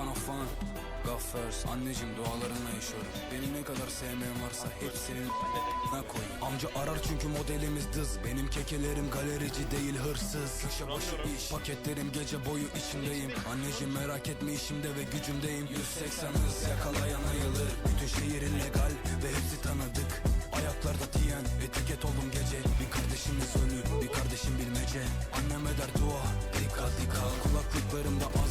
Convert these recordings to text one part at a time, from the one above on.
fan. Of fun God first. Anneciğim dualarınla yaşıyorum. Beni ne kadar sevmeyen varsa hepsinin ne koy Amca arar çünkü modelimiz dız. Benim kekelerim galerici değil hırsız. Köşe başı iş. Paketlerim gece boyu içindeyim Anneciğim merak etme işimde ve gücümdeyim. 180 hız yakalayan ayılır. Bütün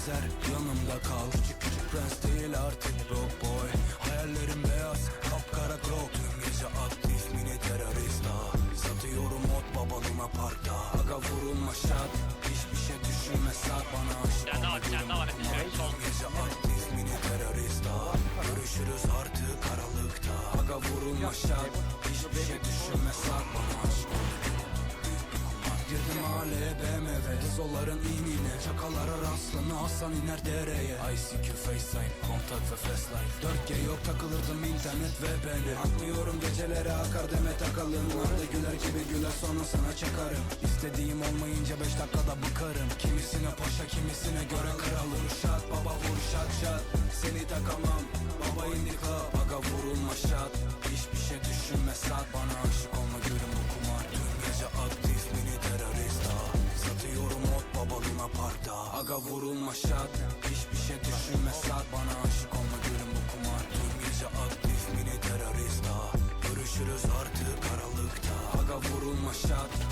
Azer yanımda kal Küçük küçük prens değil artık broke boy Hayallerim beyaz kapkara grok Tüm gece aktif mini terörist ah. Satıyorum ot babalığına parkta Aga vurulma şat Hiçbir şey düşünme sat bana aşık. Evet, sol. Tüm gece aktif mini terörist ah. Görüşürüz artık aralıkta Aga vurulma şat Hiçbir şey düşünme BMW Zoların inine Çakalara rastlanı Hasan iner dereye. ICQ FaceTime Kontak ve Fastlife 4G yok takılırdım internet ve beni. Atmıyorum gecelere akar deme takalım. Arda güler gibi güler sonra sana çakarım. İstediğim olmayınca 5 dakikada bıkarım Kimisine paşa kimisine Aga vurulma şart. Hiçbir şey düşünme sat. Bana aşık olma gülüm bu kumar. Tüm gece aktif mini terörist Görüşürüz artık aralıkta. Aga vurulma şart.